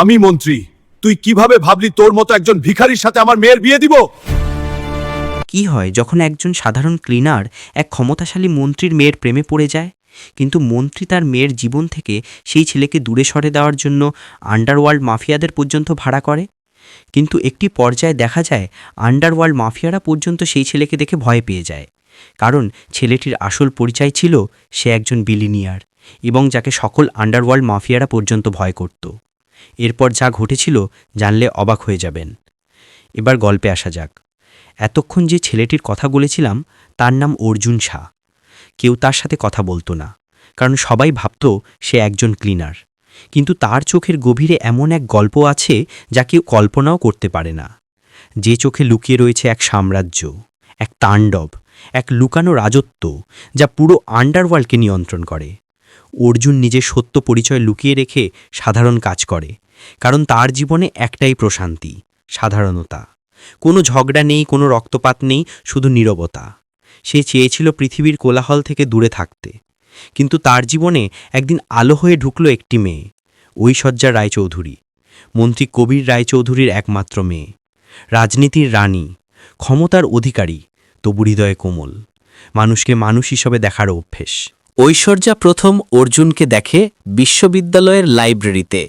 আমি মন্ত্রী, তুই কীভাবে ভাবলি তোর মতো একজন ভিখারির সাথে আমার মেয়ের বিয়ে দিব? কি হয় যখন একজন সাধারণ ক্লিনার এক ক্ষমতাশালী মন্ত্রীর মেয়ের প্রেমে পড়ে যায়? কিন্তু মন্ত্রী তার মেয়ের জীবন থেকে সেই ছেলেকে দূরে সরে দেওয়ার জন্য আন্ডারওয়ার্ল্ড মাফিয়াদের পর্যন্ত ভাড়া করে? কিন্তু একটি পর্যায়ে দেখা যায় আন্ডারওয়ার্ল্ড মাফিয়ারা পর্যন্ত সেই ছেলেকে দেখে ভয় পেয়ে যায়। কারণ ছেলেটির আসল পরিচয় ছিল, সে একজন বিলিনিয়ার এবং যাকে সকল আন্ডারওয়ার্ল্ড মাফিয়ারা পর্যন্ত ভয় করত। এরপর যা ঘটেছিল জানলে অবাক হয়ে যাবেন। এবার গল্পে আসা যাক। এতক্ষণ যে ছেলেটির কথা বলেছিলাম, তার নাম অর্জুন শাহ। কেউ তার সাথে কথা বলতো না, কারণ সবাই ভাবত সে একজন ক্লিনার কিন্তু তার চোখের গভীরে এমন এক গল্প আছে যা কেউ কল্পনাও করতে পারে না। যে চোখে লুকিয়ে রয়েছে এক সাম্রাজ্য, এক তাণ্ডব, এক লুকানো রাজত্ব, যা পুরো আন্ডারওয়ার্ল্ডকে নিয়ন্ত্রণ করে। অর্জুন নিজের সত্য পরিচয় লুকিয়ে রেখে সাধারণ কাজ করে, কারণ তার জীবনে একটাই প্রশান্তি, সাধারণতা। কোনো ঝগড়া নেই, কোনো রক্তপাত নেই, শুধু নীরবতা। সে চেয়েছিল পৃথিবীর কোলাহল থেকে দূরে থাকতে, কিন্তু তার জীবনে একদিন আলো হয়ে ঢুকল একটি মেয়ে, ঐশ্বর্যা রায়চৌধুরী, মন্ত্রী কবির রায়চৌধুরীর একমাত্র মেয়ে, রাজনীতির রানী, ক্ষমতার অধিকারী, তবু হৃদয়ে কোমল, মানুষকে মানুষ হিসেবে দেখার অভ্যেস। ঐশ্বর্যা প্রথম অর্জুনকে দেখে বিশ্ববিদ্যালয়ের লাইব্রেরিতে।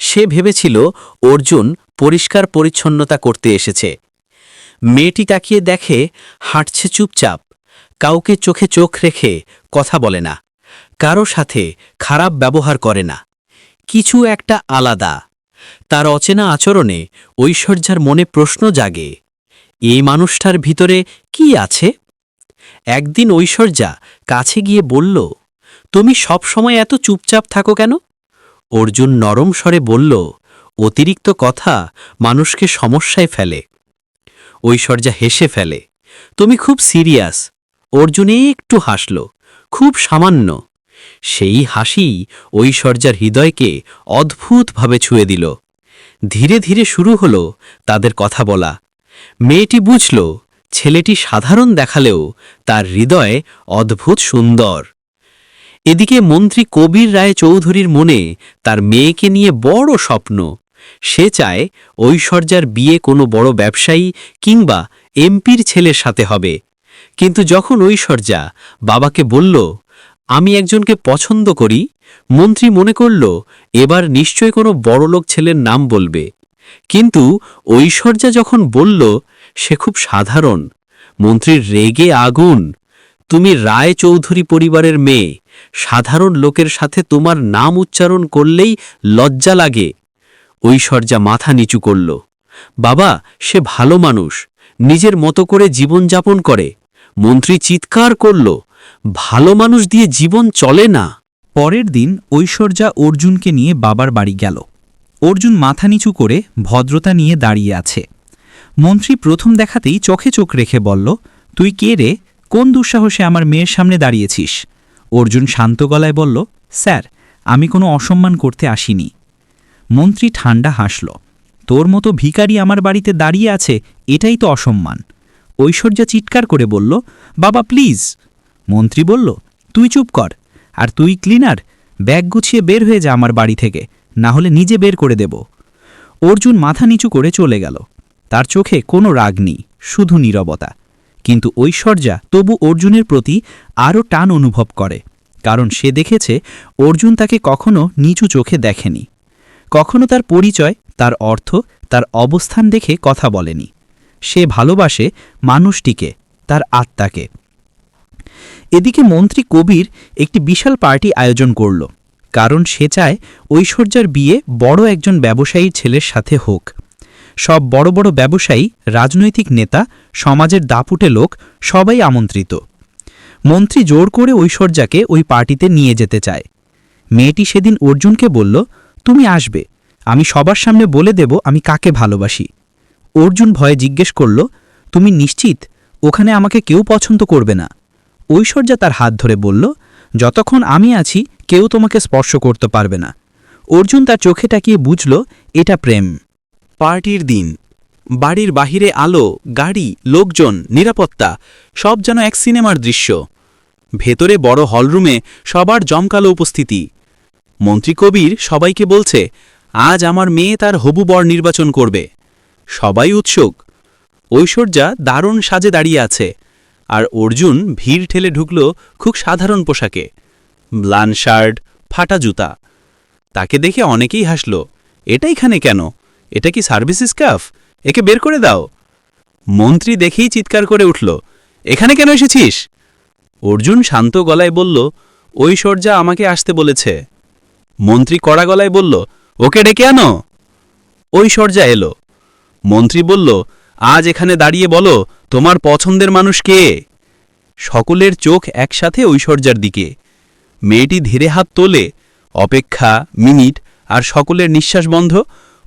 সে ভেবেছিল অর্জুন পরিষ্কার পরিচ্ছন্নতা করতে এসেছে। মেয়েটি তাকিয়ে দেখে হাঁটছে চুপচাপ, কাউকে চোখে চোখ রেখে কথা বলে না, কারও সাথে খারাপ ব্যবহার করে না। কিছু একটা আলাদা, তার অচেনা আচরণে ঐশ্বর্যার মনে প্রশ্ন জাগে, এই মানুষটার ভিতরে কি আছে? একদিন ঐশ্বর্যা কাছে গিয়ে বলল, তুমি সব সময় এত চুপচাপ থাকো কেন? অর্জুন নরম স্বরে বলল, অতিরিক্ত কথা মানুষকে সমস্যায় ফেলে, ঐশ্বর্যা হেসে ফেলে। তুমি খুব সিরিয়াস। অর্জুন একটু হাসল, খুব সামান্য। সেই হাসি ঐশ্বর্যার হৃদয়কে অদ্ভুতভাবে ছুঁয়ে দিল। ধীরে ধীরে শুরু হলো তাদের কথা বলা। মেয়েটি বুঝল ছেলেটি সাধারণ দেখালেও তার হৃদয়ে অদ্ভুত সুন্দর। এদিকে মন্ত্রী কবির রায় চৌধুরীর মনে তার মেয়েকে নিয়ে বড় স্বপ্ন। সে চায় ঐশ্বর্যার বিয়ে কোনো বড় ব্যবসায়ী কিংবা এমপির ছেলের সাথে হবে। কিন্তু যখন ঐশ্বর্যা বাবাকে বলল, আমি একজনকে পছন্দ করি মন্ত্রী মনে করল, এবার নিশ্চয় কোনো বড়লোক ছেলের নাম বলবে কিন্তু ঐশ্বর্যা যখন বলল সে খুব সাধারণ। মন্ত্রীর রেগে আগুন। তুমি রায় চৌধুরী পরিবারের মেয়ে। সাধারণ লোকের সাথে তোমার নাম উচ্চারণ করলেই লজ্জা লাগে। ঐশ্বর্যা মাথা নিচু করল। বাবা, সে ভালো মানুষ। নিজের মতো করে জীবনযাপন করে। মন্ত্রী চিৎকার করল, ভালো মানুষ দিয়ে জীবন চলে না। পরের দিন ঐশ্বর্যা অর্জুনকে নিয়ে বাবার বাড়ি গেল। অর্জুন মাথা নিচু করে ভদ্রতা নিয়ে দাঁড়িয়ে আছে। মন্ত্রী প্রথম দেখাতেই চোখে চোখ রেখে বলল, তুই কে রে? কোন দুঃসাহসে আমার মেয়ের সামনে দাঁড়িয়েছিস? অর্জুন শান্ত গলায় বলল, স্যার, আমি কোনো অসম্মান করতে আসিনি। মন্ত্রী ঠান্ডা হাসল, তোর মতো ভিখারি আমার বাড়িতে দাঁড়িয়ে আছে, এটাই তো অসম্মান। ঐশ্বর্যা চিৎকার করে বলল, বাবা, প্লিজ। মন্ত্রী বলল, তুই চুপ কর, আর তুই ক্লিনার, ব্যাগ গুছিয়ে বের হয়ে যা আমার বাড়ি থেকে, না হলে নিজে বের করে দেব। অর্জুন মাথা নিচু করে চলে গেল। তার চোখে কোনো রাগ নেই, শুধু নীরবতা। কিন্তু ঐশ্বর্যা তবু অর্জুনের প্রতি আরও টান অনুভব করে, কারণ সে দেখেছে অর্জুন তাকে কখনো নিচু চোখে দেখেনি। কখনো তার পরিচয়, তার অর্থ, তার অবস্থান দেখে কথা বলেনি। সে ভালোবাসে মানুষটিকে, তার আত্মাকে। এদিকে মন্ত্রী কবির একটি বিশাল পার্টি আয়োজন করল, কারণ সে চায় ঐশ্বর্যার বিয়ে বড় একজন ব্যবসায়ীর ছেলের সাথে হোক। সব বড় বড় ব্যবসায়ী, রাজনৈতিক নেতা, সমাজের দাপুটে লোক, সবাই আমন্ত্রিত। মন্ত্রী জোর করে ঐশ্বর্যাকে ওই পার্টিতে নিয়ে যেতে চায়। মেয়েটি সেদিন অর্জুনকে বলল, তুমি আসবে। আমি সবার সামনে বলে দেব আমি কাকে ভালোবাসি। অর্জুন ভয়ে জিজ্ঞেস করল, তুমি নিশ্চিত? ওখানে আমাকে কেউ পছন্দ করবে না? ঐশ্বর্যা তার হাত ধরে বলল, যতক্ষণ আমি আছি, কেউ তোমাকে স্পর্শ করতে পারবে না। অর্জুন তার চোখে তাকিয়ে বুঝল, এটা প্রেম। পার্টির দিন। বাড়ির বাহিরে আলো, গাড়ি, লোকজন, নিরাপত্তা, সব যেন এক সিনেমার দৃশ্য। ভেতরে বড় হলরুমে সবার জমকালো উপস্থিতি। মন্ত্রী কবির সবাইকে বলছে, আজ আমার মেয়ে তার হবু বর নির্বাচন করবে। সবাই উৎসুক। ঐশ্বর্যা দারুণ সাজে দাঁড়িয়ে আছে। আর অর্জুন ভিড় ঠেলে ঢুকল খুব সাধারণ পোশাকে। ব্লান শার্ট, ফাটা জুতা। তাকে দেখে অনেকেই হাসল এটা এখানে কেন? এটা কি সার্ভিস স্কাফ একে বের করে দাও। মন্ত্রী দেখেই চিৎকার করে উঠল, এখানে কেন এসেছিস? অর্জুন শান্ত গলায় বলল, ঐশ্বর্যা আমাকে আসতে বলেছে। মন্ত্রী কড়া গলায় বলল, ওকে ডেকে আনো। ঐশ্বর্যা এলো। মন্ত্রী বলল, আজ এখানে দাঁড়িয়ে বলো, তোমার পছন্দের মানুষ কে? সকলের চোখ একসাথে ঐশ্বর্যার দিকে। মেয়েটি ধীরে হাত তোলে, অপেক্ষা, মিনিট, আর সকলের নিঃশ্বাস বন্ধ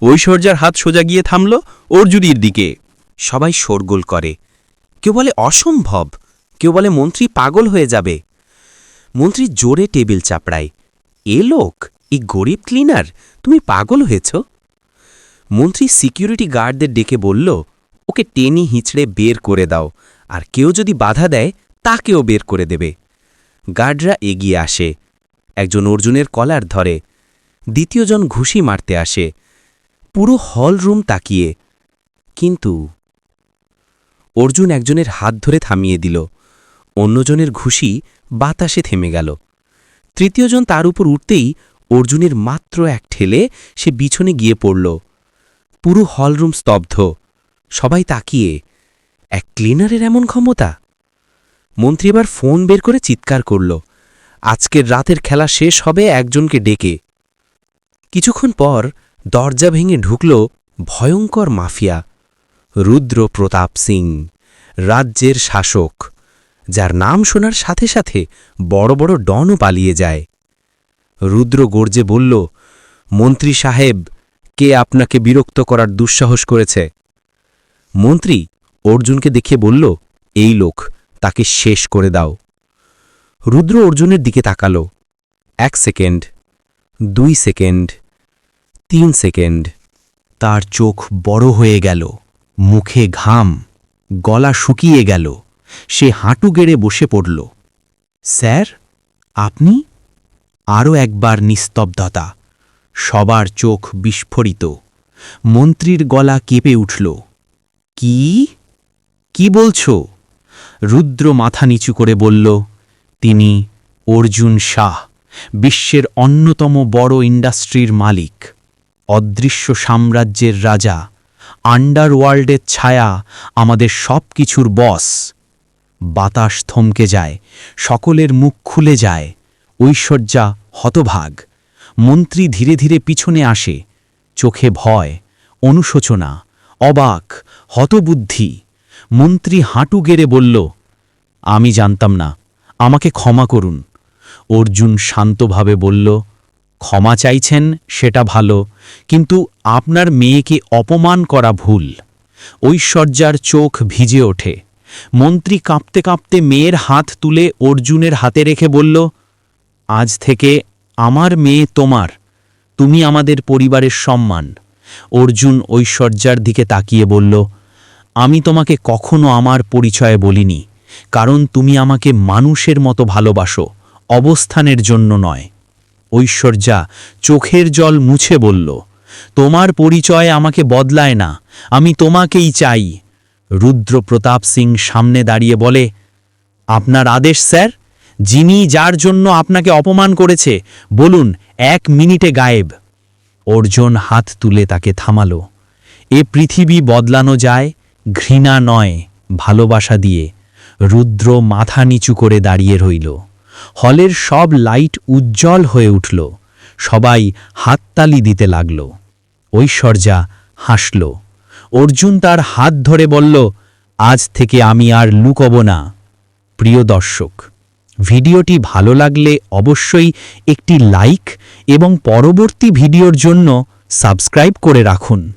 ঐশ্বর্যার হাত সোজা গিয়ে থামল অর্জুনের দিকে। সবাই শোরগোল করে। কেউ বলে, অসম্ভব। কেউ বলে, মন্ত্রী পাগল হয়ে যাবে। মন্ত্রী জোরে টেবিল চাপড়ায়, এ লোক এই গরিব ক্লিনার তুমি পাগল হয়েছ? মন্ত্রী সিকিউরিটি গার্ডদের ডেকে বলল, ওকে টেনি হিঁচড়ে বের করে দাও, আর কেউ যদি বাধা দেয়, তাকেও বের করে দেবে। গার্ডরা এগিয়ে আসে। একজন অর্জুনের কলার ধরে। দ্বিতীয়জন ঘুষি মারতে আসে। পুরো হল রুম তাকিয়ে। কিন্তু অর্জুন একজনের হাত ধরে থামিয়ে দিল। অন্যজনের ঘুষি বাতাসে থেমে গেল। তৃতীয়জন তার উপর উঠতেই অর্জুনের মাত্র এক ঠেলে সে বিছনে গিয়ে পড়ল। পুরো হলরুম স্তব্ধ। সবাই তাকিয়ে, এক ক্লিনারের এমন ক্ষমতা? মন্ত্রী এবার ফোন বের করে চিৎকার করল। আজকের রাতের খেলা শেষ হবে একজনকে ডেকে। কিছুক্ষণ পর দরজা ভেঙে ঢুকল ভয়ঙ্কর মাফিয়া রুদ্র প্রতাপ সিং, রাজ্যের শাসক, যার নাম শোনার সাথে সাথে বড় বড় ডনও পালিয়ে যায়। রুদ্র গর্জে বলল, মন্ত্রী সাহেব, কে আপনাকে বিরক্ত করার দুঃসাহস করেছে? মন্ত্রী অর্জুনকে দেখে বলল, এই লোক, তাকে শেষ করে দাও। রুদ্র অর্জুনের দিকে তাকাল। এক সেকেন্ড, দুই সেকেন্ড তিন সেকেন্ড। তার চোখ বড় হয়ে গেল, মুখে ঘাম, গলা শুকিয়ে গেল, সে হাঁটু গেড়ে বসে পড়ল। স্যার, আপনি? আরও একবার নিস্তব্ধতা। সবার চোখ বিস্ফোরিত। মন্ত্রীর গলা কেঁপে উঠল। কি? কি বলছ? রুদ্র মাথা নিচু করে বলল, তিনি অর্জুন শাহ, বিশ্বের অন্যতম বড় ইন্ডাস্ট্রির মালিক। অদৃশ্য সাম্রাজ্যের রাজা, আন্ডারওয়ার্ল্ডের ছায়া, আমাদের সব কিছুর বস। বাতাস থমকে যায়, সকলের মুখ খুলে যায়, ঐশ্বর্যা হতভাগ। মন্ত্রী ধীরে ধীরে পিছনে আসে, চোখে ভয়, অনুশোচনা, অবাক, হতবুদ্ধি। মন্ত্রী হাঁটু গেড়ে বলল, আমি জানতাম না, আমাকে ক্ষমা করুন। অর্জুন শান্তভাবে বলল ক্ষমা চাইছেন, সেটা ভালো, কিন্তু আপনার মেয়েকে অপমান করা ভুল। ঐশ্বর্যার চোখ ভিজে ওঠে। মন্ত্রী কাঁপতে কাঁপতে মেয়ের হাত তুলে অর্জুনের হাতে রেখে বলল, আজ থেকে আমার মেয়ে তোমার, তুমি আমাদের পরিবারের সম্মান। অর্জুন ঐশ্বর্যার দিকে তাকিয়ে বলল, আমি তোমাকে কখনো আমার পরিচয় বলিনি, কারণ তুমি আমাকে মানুষের মতো ভালোবাসো, অবস্থানের জন্য নয়। ঐশ্বর্যা, চোখের জল মুছে বলল, তোমার পরিচয় আমাকে বদলায় না, আমি তোমাকেই চাই। রুদ্র প্রতাপ সিং সামনে দাঁড়িয়ে বলে, আপনার আদেশ, স্যার, যিনি যার জন্য আপনাকে অপমান করেছে, বলুন, এক মিনিটে গায়েব। অর্জুন হাত তুলে তাকে থামালো, এ পৃথিবী বদলানো যায়, ঘৃণা নয়, ভালোবাসা দিয়ে। রুদ্র মাথা নিচু করে দাঁড়িয়ে রইল। হলের সব লাইট উজ্জ্বল হয়ে উঠল। সবাই হাততালি দিতে লাগল। ঐশ্বর্যা হাসল। অর্জুন তার হাত ধরে বলল, আজ থেকে আমি আর লুকব না। প্রিয় দর্শক, ভিডিওটি ভালো লাগলে অবশ্যই একটি লাইক এবং পরবর্তী ভিডিওর জন্য সাবস্ক্রাইব করে রাখুন।